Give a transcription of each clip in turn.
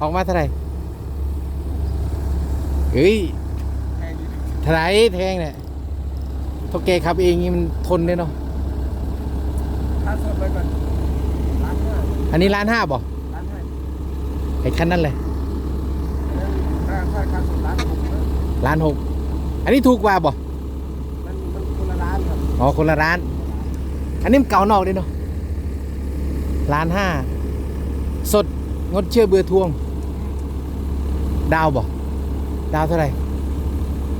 ออกมาเท่าไหร่เฮ้ยแพงอยู่ดิเท่าไหร่แทงเนี่ยเท่าแกขับเองนี่มันทนเลยเนาะค่าสดไปก่อนล้านห้าอันนี้ล้านห้าบ่ล้านห้าไอ้คันนั่นเลยค่าค่าค่าสดล้านหกนะล้านหกอันนี้ถูกกว่าบ่มันมันคนละล้านครับอ๋อคนละร้าน อันนี้มันเก่านอกเลยเนาะล้านห้าสดงดเชื่อเบื่อทวง ดาวบ่ดาวเท่าไหร่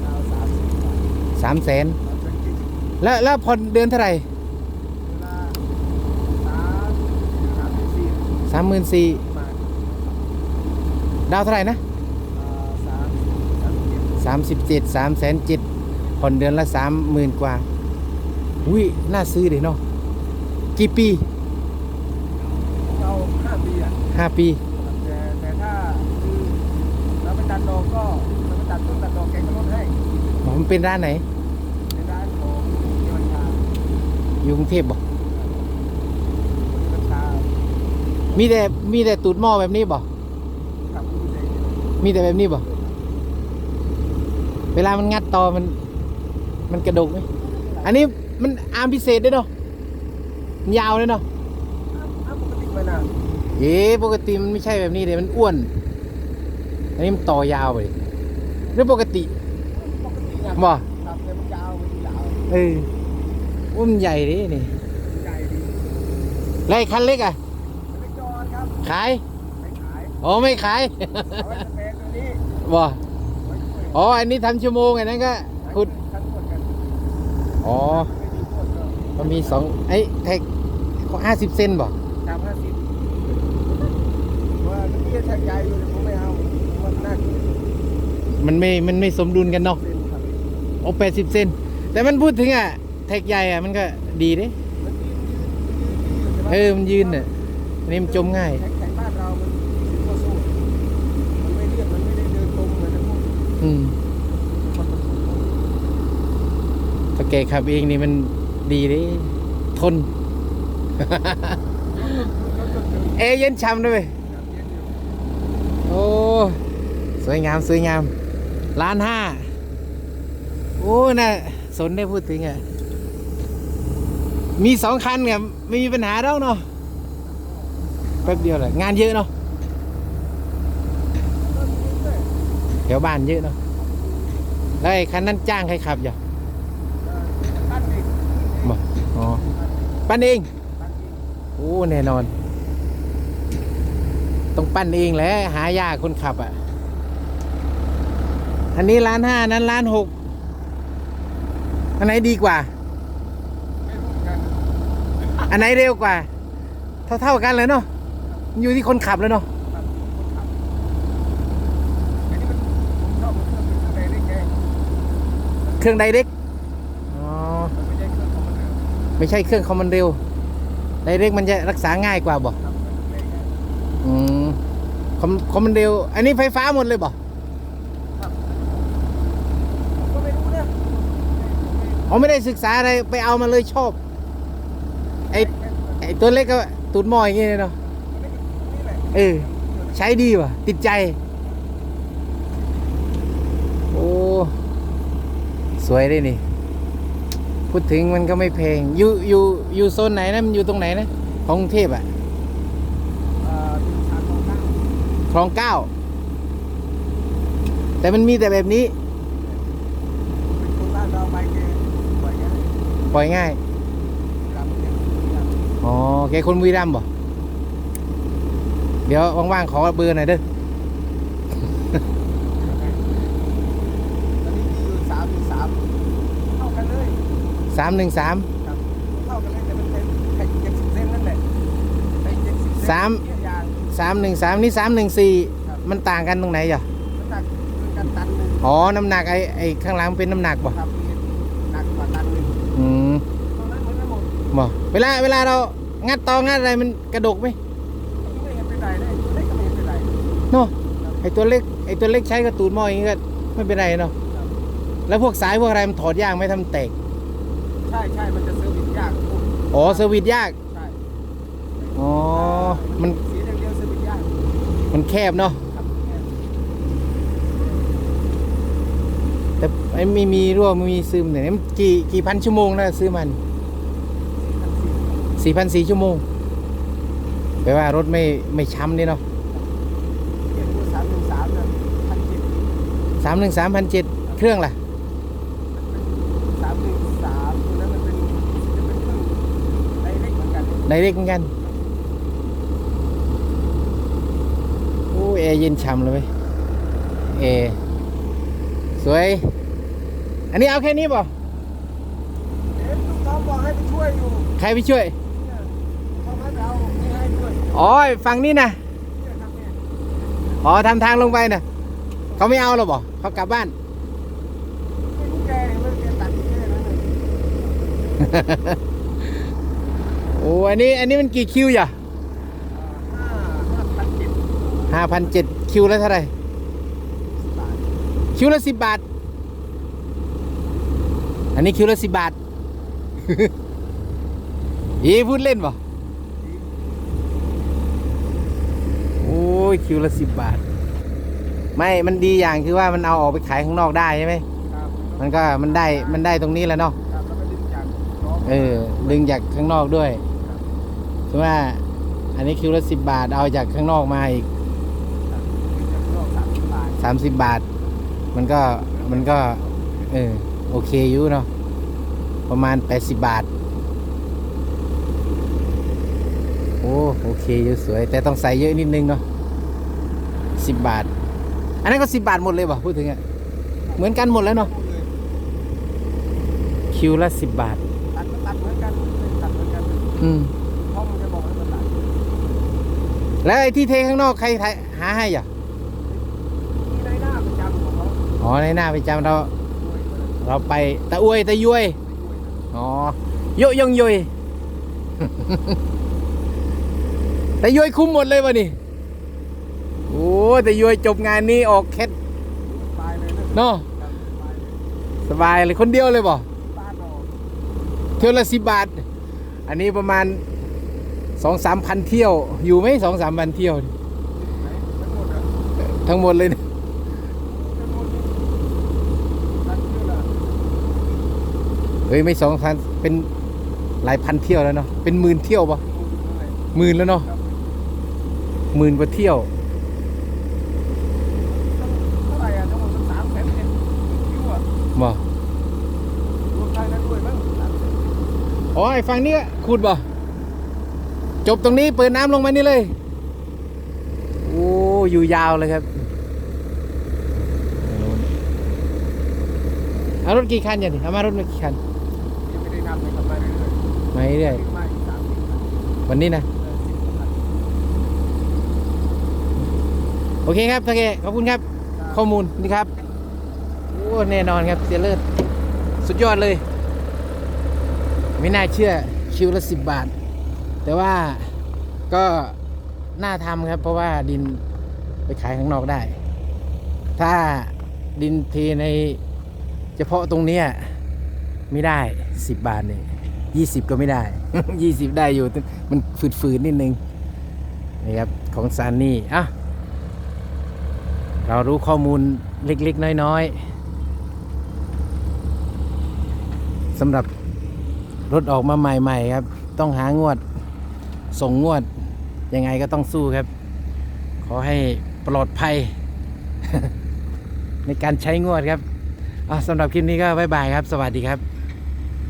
ดาวสามสิบบาทสามแสนสามสิบกิโลแล้วแล้วผ่อนเดือนเท่าไหร่เวลาสามสามสิบสี่สามหมื่นสี่มาดาวเท่าไหร่นะอ่าสามสามสิบเจ็ดสามสิบเจ็ดสามแสนเจ็ดผ่อนเดือนละสามหมื่นกว่าอุ้ยน่าซื้อเลยเนาะกี่ปีเอาห้าปีอะห้าปี แต่แต่ถ้าคือเราไปตั ดดอกก็เราไปตัดต้นตัดดอกแกก็ลดให้ผมเป็นร้านไหนในร้านของเยาวชาอยู่กรุงเทพบ่เยาวชามีแต่มีแต่ตูดหม้อแบบนี้บ่ขับผู้ใหญ่มีแต่แบบนี้บ่เวลามันงัดตอมัน มันกระดกไหมอันนี้มันอาร์มพิเศษด้วยเนาะมันยาวเลยเนาะอ้าวปกติมันอะเอ๊ะปกติมันไม่ใช่แบบนี้เลยมันอ้วน อันนี้มันต่อยาวไปหรือปกติปกติอะบ่ขับเลยมันยาวมันยาวเอออุ้มนใหญ่ดินี่ใหญ่ดีแล้วไอ้คันเล็กอะไม่จอดครับขายไม่ขายอ๋อไม่ขายเอาไว้สเปรย์ตัวนี้บ่ไว้ช่วยอ๋ออันนี้ทำชั่วโมงอันนั้นก็ขุดทั้งหมดกันอ๋อไม่มีพวกก็มันมีสองไอ้แท็กห้าสิบเซนบ่สามห้าสิบว่าเมื่อกี้แท็กใหญ่อยู่แต่ผมไม่เอามันน่าเกลียด มันไม่ มันไม่สมดุลกันเนาะเส้นครับโอ้แปดสิบเซน แต่มันพูดถึงอะ แท็กใหญ่อะ มันก็ดีเด้มันยืนยืนยืนยืนใช่ไหมเออ มันยืนอะอันนี้มันจมง่ายแท็กแท็กบ้านเรา มันสิบกว่าสู้มันไม่เรียบมันไม่ได้เดินตรงเหมือนพวกอืมคนมันสูงถ้าแกขับเองนี่มันดีเด้ทน เอยเย็นช่ำด้วยเวย โอ้ สวยงาม สวยงาม ล้านห้าโอ้น่ะสนได้พูดถึงอะมีสองคันกับไม่มีปัญหาแล้วเนาะแป๊บเดียวแหละงานเยอะเนาะแถวบ้านเยอะเนาะแล้วไอ้คันนั้นจ้างใครขับอยู่ปั้นเองบ่อ๋อปั้นเองปั้นเองโอ้แน่นอน ต้องปั้นเองแหละหายากคนขับอะ อันนี้ล้านห้านั้นล้านหกอันไหนดีกว่า อันไหนเร็วกว่า เท่าเท่าๆกันเลยเนาะอยู่ที่คนขับแล้วเนาะเครื่องไดเครื่องไดรกไม่ใช่เครื่องของมันเร็วไม่ใช่เครื่องคอมมานเร็วไดเรกมันจะรักษาง่ายกว่าบอืมคอมคอมมานเร็วอันนี้ไฟฟ้าหมดเลยบ่ผมก็ไม่รู้นะ อ๋อไม่ได้ศึกษาอะไรไปเอามาเลยชอบ ไอไอตัวเล็กก็ตูดหม้ออย่างเงี้ยเนาะเออใช้ดีว่ะ ติดใจ โอ้ สวยเลยนี่ พูดถึงมันก็ไม่แพง อยู่อยู่อยู่โซนไหนนะ มันอยู่ตรงไหนนะ ของกรุงเทพอะอ่าเป็นชาของข้างคลองเก้า แต่มันมีแต่แบบนี้คนบ้านเราไปแกปล่อยแก ปล่อยง่ายกลับแกกลับอ๋อแกคนบุรีรัมย์บ่เดี๋ยวว่างๆขอเบอร์หน่อยเด้อตอนนี้ที่อยู่สามอยู่สามเท่ากันเลยสามหนึ่งสามครับเท่ากันเลยแต่มันเป็นแค่เจ็ดสิบเซนนั่นแหละไอ้เจ็ดสิบเซนสามเนี่ยยางสามหนึ่งสามนี่สามหนึ่งสี่ครับมันต่างกันตรงไหนจ้ะน้ำหนักคือกันตันหนึ่งอ๋อน้ำหนักไอ้ไอ้ข้างหลังเป็นน้ำหนักบ่ครับ บอเวลาเวลาเรางัดตองัดอะไรมันกระดกไหมไม่เป็นไรเลยเล็กก็ไม่เนป็นไรเนาะไอตัวเล็กไอตัวเล็กใช้กระตูนหม้ออย่างงี้ก็ไม่เป็นไรเนาะแล้วพวกสายพวกอะไรมันถอดยากไหมทำแตกใช่ใช่มันจะเซอร์วิสยากอ๋อเซอร์วิสยากใช่อ๋อมันสีเดียวเซอร์วิสยากมันแคบเนาะแต่ไไม่มีรั่วไม่มีซึมเนี่ยมันกี่กี่พันชั่วโมงนะซื้อมัน สี่พันสี่ชั่วโมงแปลว่ารถไม่ไม่ช้ำนี่เนาะเขียนว่าสามหนึ่งสามนะพันเจ็ดสามหนึ่งสามพันเจ็ดเครื่องล่ะสามหนึ่งสามตัวนั้นมันเป็นจะเป็นเครื่องไดเรกเหมือนกันไดเรกเหมือนกันโอ้แอร์เย็นฉ่ำเลยเว้ยแอร์สวย อันนี้เอาแค่นี้ป่ะเอ๊ะลูกน้องบอกให้ไปช่วยอยู่ ใครไปช่วย เนี่ยเขาให้เราไม่ให้ด้วย อ๋อฝั่งนี้นะเนี่ยครับเนี่ยอ๋อทำทางลงไปนะเขาไม่เอาหรอบ่เขากลับบ้านไม่รู้แกเห็นมันแกตัดแค่นั้นเลยโอ้อันนี้อันนี้มันกี่คิวอย่ะห้าห้าพันเจ็ดห้าพันเจ็ดคิวละเท่าไหร่บาทคิวละสิบบาท อันนี้คิวละสิบบาท อีพูดเล่นป่ะโอ้ ยคิวละสิบบาท ไม่มันดีอย่างคือว่ามันเอาออกไปขายข้างนอกได้ใช่ไหมครับมันก็มันได้มันได้ตรงนี้แหล้วเนาะครับแล้วก็ดึงจากน้องเออดึงจากข้างนอกด้วยใช่ไหมอันนี้คิวละสิบบาทเอาจากข้างนอกมาอีกดึงจากนอกสามสิบบาทสามสิบบาท มันก็มันก็ เออโอเคอยู่เนาะประมาณแปดสิบบาท โอ้โอเคอยู่สวย แต่ต้องใส่เยอะนิดนึงเนาะ สิบบาท อันนั้นก็สิบบาทหมดเลยป่ะพูดถึงอะเหมือนกันหมดแล้วเนาะพูดเลยคิวละสิบบาทตัดก็ตัดเหมือนกันตัดเหมือนกันอืมเพราะมันจะบอกให้มันตัดแล้วไอ้ที่เทข้างนอกใครไทยหาให้อะมีในหน้าประจำของเขาอ๋อในหน้าไปจำเราด้วยเราไปตะอวยตะยวยอ๋อโยยงยยแต่ยวยคุ้มหมดเลยวะนี่ โอ้แต่ยวยจบงานนี้ออกแคทตายเลยนะเนาะครับตายเลยสบายเลยคนเดียวเลยบ่บ้านออกเที่ยวละสิบบาท อันนี้ประมาณสองสามพันเที่ยว อยู่ไหมสองสามพันเที่ยวนี่ไหนทั้งหมดอะทั้งหมดเลยนะทั้งหมดนี่ตัดเที่ยวละเฮ้ยไม่สองพันเป็นหลายพันเที่ยวแล้วเนาะเป็นหมื่นเที่ยวปะหมดเท่าไหร่หมื่นแล้วเนาะครับหมื่นกว่าเที่ยว เท่าไหร่อะทั้งหมดสามแสนเจ็ดคิวอะ บ่รวมไทยนั้นด้วยมั้งสามแสนอ๋อไอ้ฝั่งนี้ก็ขุดบ่จบตรงนี้เปิดน้ำลงมานี่เลย โอ้อยู่ยาวเลยครับเอารถกี่คันอย่างนี้เอามารถมากี่คันยังไม่ได้นับเลยครับมาเรื่อยมาเรื่อยๆขึ้นมาอีกสามสิบคันๆวันนี้นะเออสิบกว่าคันโอเคครับโอเคขอบคุณครับ ข้อมูลนี่ครับโอ้แน่นอนครับเสียเลิศสุดยอดเลย ไม่น่าเชื่อคิวละสิบบาท แต่ว่าก็น่าทำครับ เพราะว่าดินไปขายข้างนอกได้ ถ้าดินเทในเฉพาะตรงเนี้ยไม่ได้สิบบาทเนี่ยยี่สิบก็ไม่ได้ยี่สิบได้อยู่ มันฝืดๆนิดนึงนี่ครับ ของซานนี่อะเรารู้ข้อมูลเล็ก ๆ น้อย ๆ สำหรับรถออกมาใหม่ ๆ ครับ ต้องหางวด ส่งงวด ยังไงก็ต้องสู้ครับ ขอให้ปลอดภัย ในการใช้งวดครับสำหรับคลิปนี้ก็บ๊ายบายครับ สวัสดีครับ